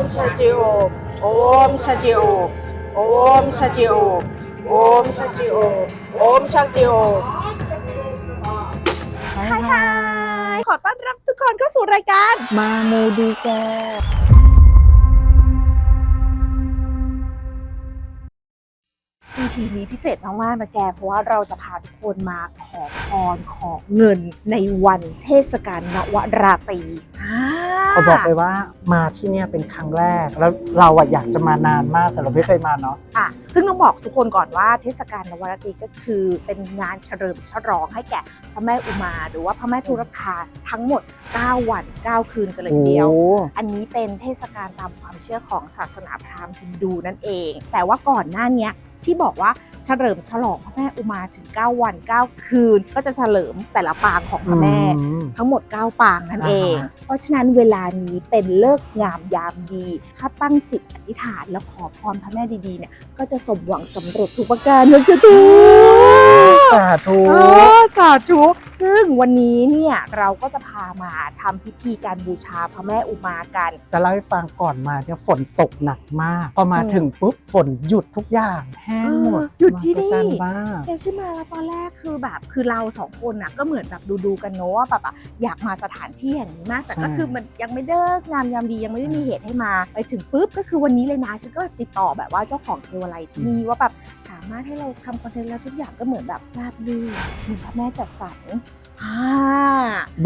มชาจิโอมโอมชาจิโอมโอมชาจิโอมโอมชาจิโอมโอมชาจิโอมฮายฮายฮาฮายขอต้อนรับทุกคนเข้าสู่รายการ มามูดีแก EP นี้พิเศษมากๆนะแก เพราะว่าเราจะพาทุกคนมาขอพรขอเงินในวันเทศกาลนวราตรีอ่า เขาบอกเลยว่ามาที่เนี่ยเป็นครั้งแรก แล้วเราอะอยากจะมานานมากแต่เราไม่เคยมาเนาะอะซึ่งต้องบอกทุกคนก่อนว่าเทศกาลนวราตรีก็คือเป็นงานเฉลิมฉลองให้แก่พระแม่อุมา หรือว่าพระแม่ทุรคาทั้งหมด 9 วัน 9 คืนกันเลยทีเดียว อันนี้เป็นเทศกาลตามความเชื่อของศาสนาพราหมณ์ฮินดูนั่นเอง แต่ว่าก่อนหน้าเนี้ย ที่บอกว่าเฉลิมฉลองพระแม่อุมาถึง 9 วัน 9 คืน ก็จะเฉลิมแต่ละปางของพระแม่ อืม ทั้งหมด 9 ปางนั่นเอง อ่าฮะ เพราะฉะนั้นเวลานี้เป็นเลิกษ์งามยามดี ถ้าตั้งจิตอธิษฐานแล้วขอพรพระแม่ดีๆเนี่ย ก็จะสมหวังสำเร็จทุกประการนะจ๊ะทุกสาธุเออสาธุซึ่งวันนี้เนี่ยเราก็จะพามาทำพิธีการบูชาพระแม่อุมากัน จะเล่าให้ฟังก่อนมาเนี่ยฝนตกหนักมาก พอมาอืมถึงปุ๊บฝนหยุดทุกอย่างแห้งหมดเออหยุดที่นี่มหัศจรรย์มากแกชื่อมาแล้วตอนแรกคือแบบคือเราสองคนน่ะก็เหมือนแบบดูดูๆกันเนอะว่าแบบอะอยากมาสถานที่แห่งนี้มากแต่ก็ใช่คือมันยังไม่เลิกงามยามดียังไม่ได้มีเหตุให้มาไปถึงปุ๊บก็คือวันนี้เลยนะฉันก็ติดต่อแบบว่าเจ้าของเทวไลยที่นี่ว่าแบบสามารถให้เราทำคอนเทนต์แล้วทุกอย่างก็เหมือนแบบราบรื่นเหมือนพระแม่จัดสรร อ่า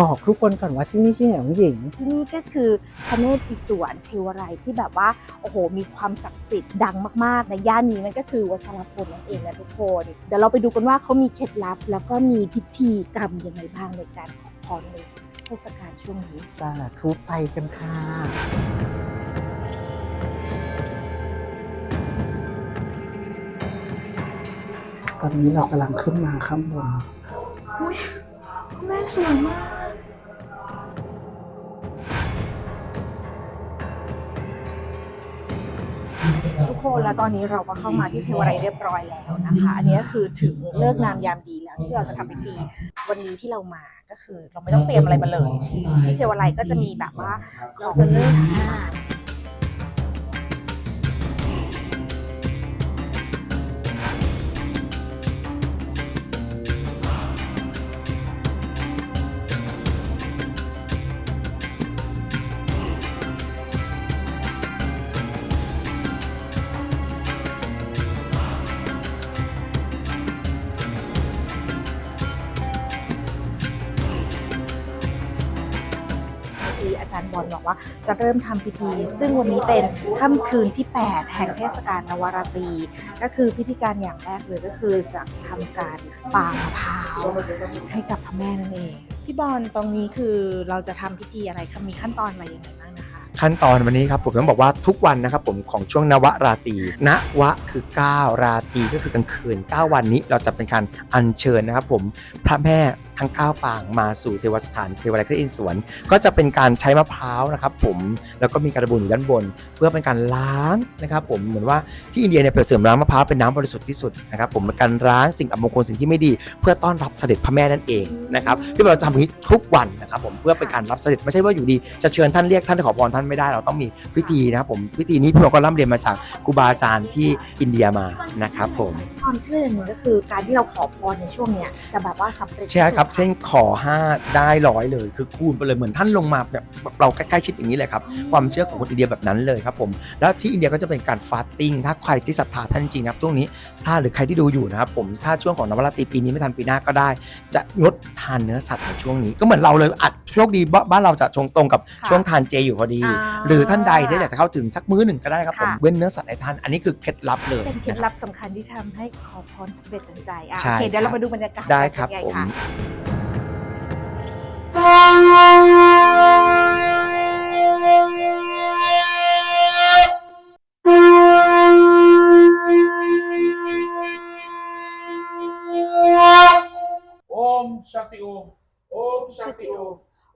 บอกทุกคนก่อนว่าที่นี่ที่ไหนของหญิง ที่นี่ก็คือพระเนตรอิศวรเทวไรยที่แบบว่าโอ้โห มีความศักดิ์สิทธิ์ดังมากๆในย่านนี้นั่นก็คือวัชรพลนั่นเองนะทุกคน เดี๋ยวเราไปดูกันว่าเขามีเคล็ดลับ แล้วก็มีพิธีกรรมยังไงบ้างในการขอพรในเทศกาลช่วงนี้สาธุไปกันค่ะตอนนี้เรากำลังขึ้นมาข้างบน แม่สวยมาก ทุกคนแล้วตอนนี้เราก็เข้ามาที่เทวไรเรียบร้อยแล้วนะคะ อันนี้ก็คือถึงเลิกงามยามดีแล้วที่เราจะทำพิธีวันนี้ที่เรามาก็คือ เราไม่ต้องเตรียมอะไรมาเลย ที่เทวไรก็จะมีแบบว่าเราจะเริ่มอ่า ว่าจะเริ่มทำพิธี ซึ่งวันนี้เป็นค่ำคืนที่ 8 แห่งเทศกาลนวราตรีก็คือพิธีการอย่างแรกเลยก็คือจะทำการปางมะพร้าวให้กับพระแม่นั่นเองพี่บอลตรงนี้คือเราจะทำพิธีอะไรคะมีขั้นตอนอะไรยังไงบ้าง ขั้นตอนวันนี้ครับผมต้องบอกว่าทุกวันนะครับผมของช่วงนวราตรีนวะคือ 9 ราตรีก็คือกลางคืน 9 วันนี้เราจะเป็นการอัญเชิญนะครับผมพระแม่ทั้ง 9 ปางมาสู่เทวสถานเทวไลยพระอินสวน ก็จะเป็นการใช้มะพร้าวนะครับผมแล้วก็มีการะบุนอยู่ด้านบน เพื่อเป็นการล้างนะครับผมเหมือนว่าที่อินเดียเนี่ยเปรียบเสมือนน้ำมะพร้าวเป็นน้ำบริสุทธิ์ที่สุดนะครับผมเป็นการล้างสิ่งอัปมงคลสิ่งที่ไม่ดี เพื่อต้อนรับเสด็จพระแม่นั่นเองนะครับที่เราจะทำอย่างนี้ทุกวันนะครับผมเพื่อเป็นการรับเสด็จไม่ใช่ว่าอยู่ดีจะเชิญท่านเรียกท่านขอพรท่านไม่ได้เราต้องมีพิธีนะครับผมพิธีนี้พี่เราก็ร่ำเรียนมาจากครูบาอาจารย์ที่อินเดียมานะครับผมความเชื่ออย่างหนึ่งก็คือการที่เราขอพรในช่วงเนี้ยจะแบบว่าสำเร็จใช่ครับ เช่นขอ 5 ได้ร้อยเลย คือคูณไปเลยเหมือนท่านลงมาแบบเราใกล้ๆชิดอย่างนี้เลยครับ ความเชื่อของคนอินเดียแบบนั้นเลยครับผมแล้วที่อินเดียก็จะเป็นการฟาสติ้งถ้าใครที่ศรัทธาท่านจริงๆนะครับช่วงนี้ถ้าหรือใครที่ดูอยู่นะครับผมถ้าช่วงของนวราตรีปีนี้ไม่ทันปีหน้าก็ได้ จะงดทานเนื้อสัตว์ในช่วงนี้ ก็เหมือนเราเลยอัดโชคดีบ้าบ้านเราจะชงตรงกับค่ะช่วงทานเจอยู่พอดีอ่าหรือท่านใดที่อยากจะเข้าถึงสักมื้อหนึ่งก็ได้ครับผมค่ะเว้นเนื้อสัตว์ในท่าน อันนี้คือเคล็ดลับเลยเป็นเคล็ดนะครับลับสำคัญที่ทำให้ขอพรสำเร็จดังใจอะใช่โอเคเดี๋ยวครัเราบมาดูบรรยากาศได้ครับเป็นผยังมไงะโอมชาติโอมโอมชาชาติติโอ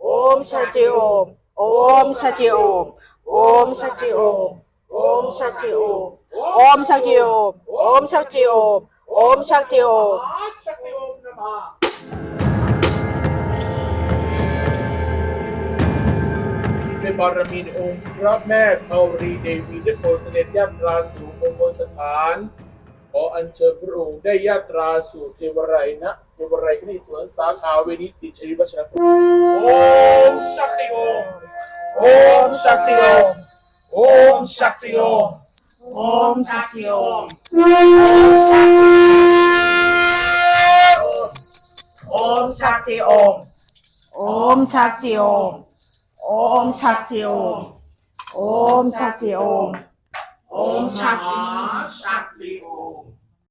โอมมโอมชาจิโอมโอมชาจิโอมโอมชาจิโอมโอมชาจิโอมโอมชาจิโอมโอมชาจิโอมโอมชาจิโอมชาติโอมนะมาด้วยบารมีในองค์พระแม่ธรณีเดวีได้โปรดเสด็จญาตราสู่มงคลสถาน ขออัญเชิญพระองค์ได้ญาตราสู่เทวไรนะเทวไรคณีสวนสาขาเวนิติชริวัชรพลโอมชักติโอมโอมชักติโอมโอมชักติโอม Om Shakti Om Om Shakti Om Om Shakti Om Om Shakti Om Om Shakti Om Om Shakti ชักติโอมดุรกายเยดุรกบารายเย sekarang nabisan wa mastranam Om Shakti Om Om Shakti Om ก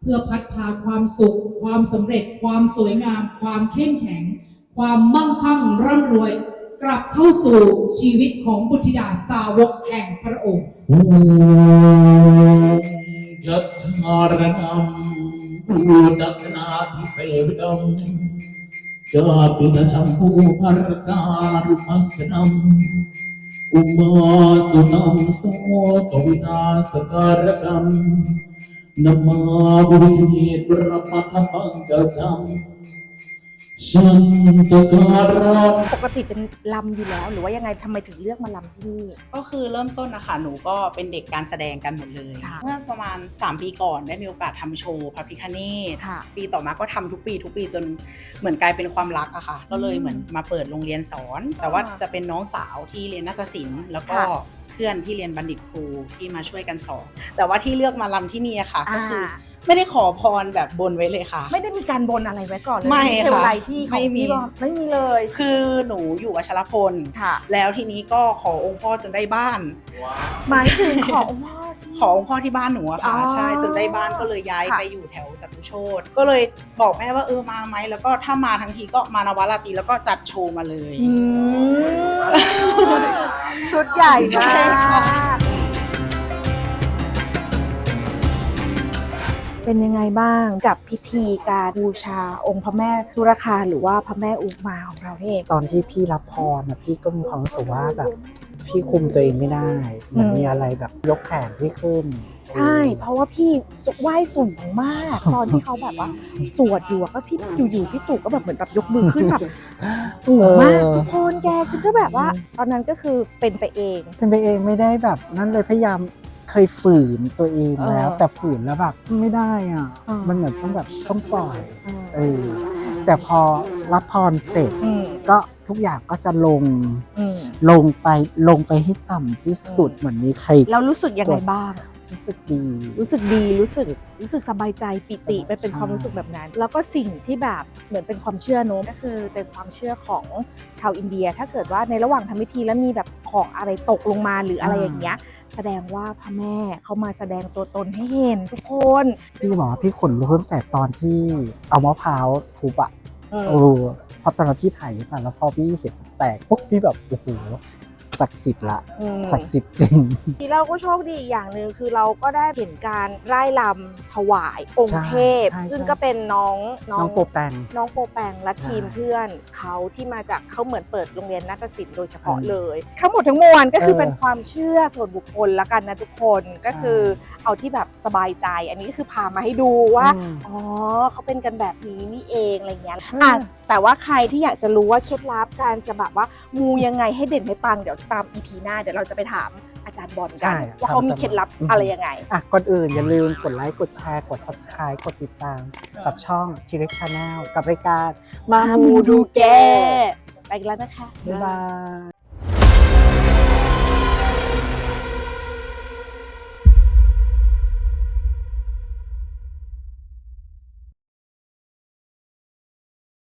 เพื่อพัดพาความสุข ความสำเร็จ ความสวยงาม ความเข้มแข็ง ความมั่งคั่งร่ำรวย กลับเข้าสู่ชีวิตของบุตรธิดาสาวกแห่งพระองค์ Jatharanam Udaknati Sevidam Jatina Champu Hartarupasanam Umasunam Sokavina Sakarakam Namabuddhi Brahmata Pankajam Santakaram ปกติเป็นลำอยู่แล้ว หรือว่ายังไงทำไมถึงเลือกมาลำที่นี่ ก็คือเริ่มต้นนะคะหนูก็เป็นเด็กการแสดงกันหมดเลย ค่ะ เมื่อประมาณ 3 ปีก่อนได้มีโอกาสทำโชว์พระพิคเนตค่ะ ปีต่อมาก็ทำทุกปีทุกปีจนเหมือนกลายเป็นความรักอะค่ะ ก็เลยอืมเหมือนมาเปิดโรงเรียนสอน แต่ว่าอ่าจะเป็นน้องสาวที่เรียนนาฏศิลป์แล้วก็ค่ะ เพื่อนที่เรียนบัณฑิตครูที่มาช่วยกันสอนแต่ว่าที่เลือกมาลำที่นี่อะค่ะก็คืออาไม่ได้ขอพรแบบบนไว้เลยค่ะ ไม่ได้มีการบนอะไรไว้ก่อนเลยไม่เทวค่ะไลที่ของไม่มีพี่บอลไม่มีเลย คือหนูอยู่วัชรพลค่ะแล้วทีนี้ก็ขอองค์พ่อจนได้บ้านหมายถึงของพ่อที่ ขอองค์พ่อที่บ้านหนูอะค่ะ อ๋อใช่จนได้บ้านก็เลยย้ายค่ะ ไปอยู่แถวจตุโชตก็เลยบอกแม่ว่าเออมาไหมแล้วก็ถ้ามาทั้งทีก็มานวราตรีแล้วก็จัดโชว์มาเลย อืมชุดใหญ่ใช่มากค่ะ เป็นยังไงบ้างกับพิธีการบูชาองค์พระแม่ทุรคาหรือว่าพระแม่อุมาของเราเอง ตอนที่พี่รับพรนะพี่ก็มีความรู้สึกว่าแบบ พี่คุมตัวเองไม่ได้เหมือนอืมมีอะไรแบบยกแขนพี่ขึ้น ใช่ เพราะว่าพี่ไหว้สูงมาก ตอนที่เขาแบบว่าสวดอยู่อะก็พี่อยู่ๆพี่ตู่ก็แบบเหมือนแบบยกมือขึ้นแบบสูงมากเออทุกคนแกฉันก็แบบว่า ตอนนั้นก็คือเป็นไปเอง เป็นไปเองไม่ได้แบบนั่นเลยพยายามเคยฝืนตัวเองแล้วเออแต่ฝืนแล้วแบบไม่ได้อะเออมันเหมือนต้องแบบต้องปล่อยเออเออแต่พอรับพรเสร็จอืมก็ ทุกอย่างก็จะลงอืมลงไปลงไปให้ต่ำที่สุดอืมเหมือนมีใครแล้วรู้สึกยังไงบ้าง รู้สึกดี รู้สึกดีรู้สึกรู้สึกสบายใจปิติใช่มันเป็นความรู้สึกแบบนั้น แล้วก็สิ่งที่แบบเหมือนเป็นความเชื่อโน้มก็คือเป็นความเชื่อของชาวอินเดีย ถ้าเกิดว่าในระหว่างทำพิธีแล้วมีแบบของอะไรตกลงมาหรืออะไรอย่างเงี้ย แสดงว่าพระแม่เขามาแสดงตัวตนให้เห็นทุกคนพี่บอกว่าพี่ขนลุกตั้งแต่ตอนที่เอามะพร้าวทุบอะเออ เออ พอตอนที่ถ่ายไปแล้วพอพี่เห็นแตกปุ๊บที่แบบโอ้โห ศักดิ์สิทธิ์ละอืม ศักดิ์สิทธิ์จริงเราก็โชคดีอีกอย่างหนึ่งคือเราก็ได้เห็นการไล่ลำถวายองใช่ค์เทพ ใช่ซึ่งใช่ก็เป็นน้องน้องโปแปง น้องโปแปงและใช่ ทีมเพื่อนเขาที่มาจากเขาเหมือนเปิดโรงเรียนนาฏศิลป์โดยเฉพาะอืมเลย ทั้งหมดทั้งมวลก็คือเออเป็นความเชื่อส่วนบุคคลละกันนะทุกคนก็คือเอาที่แบบสบายใจ อันนี้ก็คือพามาให้ดูว่า อืม อ๋อเขาเป็นกันแบบนี้นี่เองอะไรเงี้ยใช่ อะแต่ว่าใครที่อยากจะรู้ว่าเคล็ดลับการจะแบบว่ามูยังไงให้เด่นให้ปังเดี๋ยวตาม EP หน้าเดี๋ยวเราจะไปถามอาจารย์บอลกัน ว่าเขามีเคล็ดลับอะไรยังไง อะก่อนอื่นอย่าลืมกดไลค์กดแชร์กด subscribe กดติดตาม กับช่อง t r e x Channel กับรายการมามามูมูดูดูแกแก ไปกันแล้วนะคะ บ๊ายบาย